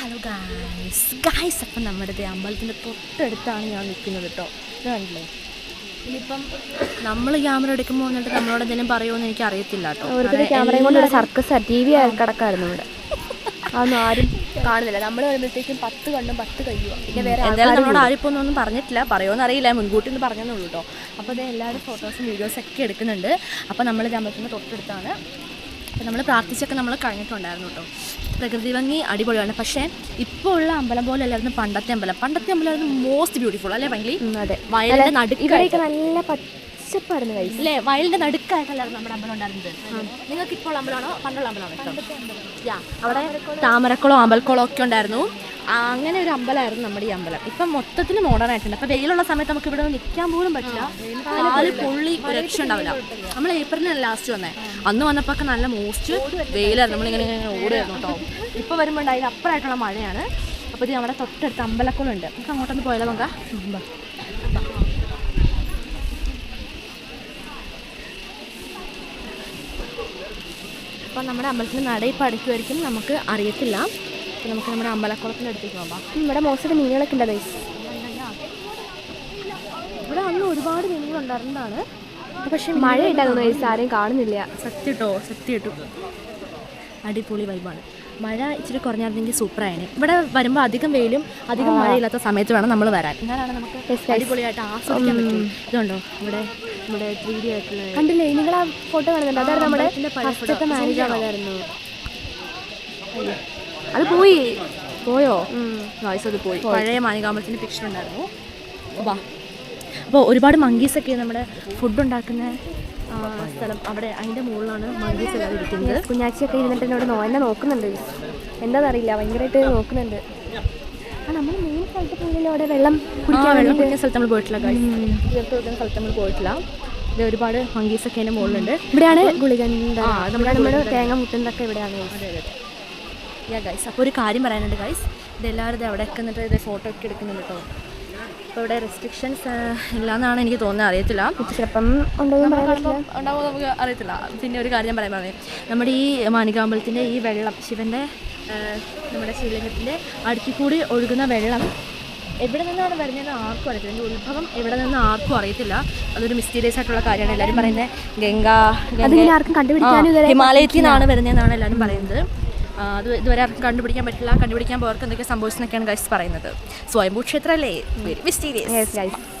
Hello guys guys അപ്പം നമ്മുടെ അമ്പലത്തിന്റെ തൊട്ടടുത്താണ് ഞാൻ നിൽക്കുന്നത് കേട്ടോ. ഇത് കണ്ടില്ലേ? ഇനിയിപ്പം നമ്മൾ ക്യാമറ എടുക്കുമ്പോൾ വന്നിട്ട് നമ്മളോട് എന്തെങ്കിലും പറയുമോ എനിക്ക് അറിയത്തില്ല കേട്ടോ ക്യാമറയും കൊണ്ട് സർക്കസ് ടി വി കിടക്കായിരുന്നു ഇവിടെ. അതൊന്നും ആരും കാണുന്നില്ല. നമ്മൾ വരുമ്പോഴത്തേക്കും പത്ത് കണ്ണും പത്ത് കഴിയുക പിന്നെ വേറെ എന്തായാലും നമ്മളോട് ആരും ഇപ്പോൾ ഒന്നും പറഞ്ഞിട്ടില്ല. പറയുമെന്ന് അറിയില്ല. മുൻകൂട്ടി ഒന്ന് പറഞ്ഞതേ ഉള്ളൂ കേട്ടോ. അപ്പോൾ ഇത് എല്ലാവരും ഫോട്ടോസും വീഡിയോസും ഒക്കെ എടുക്കുന്നുണ്ട്. അപ്പോൾ നമ്മൾ അമ്പലത്തിന്റെ തൊട്ടടുത്താണ്. അപ്പോൾ നമ്മൾ പ്രാർത്ഥിച്ചൊക്കെ നമ്മൾ കഴിഞ്ഞിട്ടുണ്ടായിരുന്നു കേട്ടോ. പ്രകൃതി ഭംഗി അടിപൊളിയാണ്. പക്ഷേ ഇപ്പോൾ ഉള്ള അമ്പലം പോലെ അല്ലായിരുന്നു പണ്ടത്തെ അമ്പലം. പണ്ടത്തെ അമ്പലമായിരുന്നു മോസ്റ്റ് ബ്യൂട്ടിഫുൾ അല്ലേ ഭംഗി? അതെ. വയലിന്റെ നടുക്ക് നല്ല പച്ചപ്പായിരുന്നു അല്ലേ വയലിന്റെ നടുക്കായിട്ടല്ലായിരുന്നു നമ്മുടെ അമ്പലം ഉണ്ടായിരുന്നത്. നിങ്ങൾക്ക് ഇപ്പോൾ അമ്പലമാണോ? പണ്ടുള്ള അമ്പലമാണോ യാ അവിടെ താമരക്കുളം അമ്പലക്കുളം ഒക്കെ ഉണ്ടായിരുന്നു. അങ്ങനെ ഒരു അമ്പലമായിരുന്നു നമ്മുടെ ഈ അമ്പലം. ഇപ്പം മൊത്തത്തിൽ മോഡേൺ ആയിട്ടുണ്ട്. അപ്പം വെയിലുള്ള സമയത്ത് നമുക്ക് ഇവിടെ നിൽക്കാൻ പോലും പറ്റില്ല. കാൽ പുള്ളി രക്ഷ ഉണ്ടാവില്ല. നമ്മൾ ഏപ്രിലാണ് ലാസ്റ്റ് വന്നേ. അന്ന് വന്നപ്പോൾ ഒക്കെ നല്ല മോസ്റ്റ് വെയിലായിരുന്നു നമ്മളിങ്ങനെ ഇങ്ങനെ ഓടുമായിരുന്നു കേട്ടോ. ഇപ്പോൾ വരുമ്പോൾ അതിൽ അപ്പുറമായിട്ടുള്ള മഴയാണ്. അപ്പോൾ ഇത് നമ്മുടെ തൊട്ടടുത്ത് അമ്പലക്കുളം ഉണ്ട് നമുക്ക് അങ്ങോട്ടൊന്ന് പോയാലോ നോക്കാം ബാ. അപ്പോൾ നമ്മുടെ അമ്പലത്തിന് നടയിപ്പ് അടയ്ക്കുമായിരിക്കും നമുക്ക് അറിയത്തില്ല. അപ്പോൾ നമുക്ക് നമ്മുടെ അമ്പലക്കുളത്തിന്റെ അടുത്തേക്ക് പോകാം. ഇവിടെ മോശം മീനുകളൊക്കെ ഉണ്ട് ഗൈസ് ഇവിടെ അന്ന് ഒരുപാട് മീനുകളുണ്ടായിരുന്നതാണ് പക്ഷെ മഴ ഉണ്ടായിരുന്നു ഗൈസ് ആരെയും കാണുന്നില്ല. സത്യം കേട്ടോ സത്യം കേട്ടോ അടിപൊളി വൈബാണ് മഴ ഇച്ചിരി കുറഞ്ഞായിരുന്നെങ്കിൽ സൂപ്പറായാണ് ഇവിടെ വരുമ്പോൾ അധികം വെയിലും അധികം മഴയില്ലാത്ത സമയത്ത് വേണം നമ്മൾ വരാൻ. എന്നാലാണ് നമുക്ക്. അടിപൊളിയായിട്ട് ആസ്വദിക്കാൻ പറ്റും ഇതുണ്ടോ? ഇവിടെ നമ്മുടെ ത്രീ ഡി ആയിട്ടുള്ള കണ്ടില്ലേ? നിങ്ങൾ ആ ഫോട്ടോ കാണുന്നുണ്ട് അതായത് നമ്മുടെ അമ്പലത്തിന്റെ പഴയ അത് പോയി. പോയോ? ഉം. വോയിസ് അത് പോയി. പഴയ മാനികാമ്പലത്തിന്റെ പിക്ചർ ഉണ്ടായിരുന്നു. വാ. അപ്പോൾ ഒരുപാട് മങ്കീസ് ഒക്കെ നമ്മുടെ ഫുഡ് ഉണ്ടാക്കുന്ന സ്ഥലം അവിടെ അതിന്റെ മുകളിലാണ് മങ്കീസ് എല്ലാം ഇരിക്കുന്നത്. കുഞ്ഞാച്ചിയൊക്കെ ഇരുന്നിട്ട് എന്നോട് എന്നെ നോക്കുന്നുണ്ട്. എന്താണെന്നറിയില്ല ഭയങ്കരമായിട്ട് നോക്കുന്നുണ്ട്. ആ നമ്മൾ മെയിൻ സ്ഥലത്ത് പോയില്ലല്ലോ അവിടെ വെള്ളം കുടിക്കാൻ വെള്ളം കുടിക്കുന്ന സ്ഥലത്ത് നമ്മൾ പോയിട്ടില്ല. തീർത്ത് വെക്കുന്ന സ്ഥലത്ത് നമ്മൾ പോയിട്ടില്ല. ഇത് ഒരുപാട് മങ്കീസ് ഒക്കെ അതിന്റെ മുകളിലുണ്ട്. ഇവിടെയാണ് ഗുളികൻ നമ്മുടെ നമ്മൾ തേങ്ങ മുട്ടുന്നതൊക്കെ ഇവിടെയാണ്. അതെ അതെ. യാ ഗൈസ് അപ്പോൾ ഒരു കാര്യം പറയാനുണ്ട് ഗൈസ് ഇതെല്ലാവരും ഇത് അവിടെ ഒക്കെ നിന്നിട്ട് ഇത് ഫോട്ടോ ഒക്കെ എടുക്കുന്നുണ്ട് കേട്ടോ അപ്പോൾ ഇവിടെ റെസ്ട്രിക്ഷൻസ് ഇല്ലയെന്നാണ് എനിക്ക് തോന്നുന്നത്. അറിയത്തില്ല. ചിലപ്പം ഉണ്ടാവുമോ നമുക്ക് അറിയത്തില്ല. പിന്നെ ഒരു കാര്യം പറയാൻ പറയാം നമ്മുടെ ഈ മാനികാമ്പലത്തിന്റെ ഈ വെള്ളം ശിവന്റെ നമ്മുടെ ശിവലിംഗത്തിന്റെ അടുക്കി കൂടി ഒഴുകുന്ന വെള്ളം എവിടെ നിന്നാണ് വരുന്നതെന്ന് ആർക്കും അറിയത്തില്ല. എന്റെ ഉത്ഭവം എവിടെ നിന്ന് ആർക്കും അറിയത്തില്ല. അതൊരു മിസ്റ്റീരിയസ് ആയിട്ടുള്ള കാര്യമാണ്. എല്ലാവരും പറയുന്നത് ഗംഗ ഹിമാലയത്തിൽ നിന്നാണ് വരുന്നതെന്നാണ് എല്ലാവരും പറയുന്നത്. അത് ഇതുവരെ ആർക്കും കണ്ടുപിടിക്കാൻ പറ്റില്ല കണ്ടുപിടിക്കാൻ പോർക്ക് എന്തൊക്കെ സംഭവിച്ചെന്നൊക്കെയാണ് ഗൈസ് പറയുന്നത്. സ്വയംഭൂ ക്ഷേത്രമല്ലേ വെരി മിസ്റ്റീരിയസ്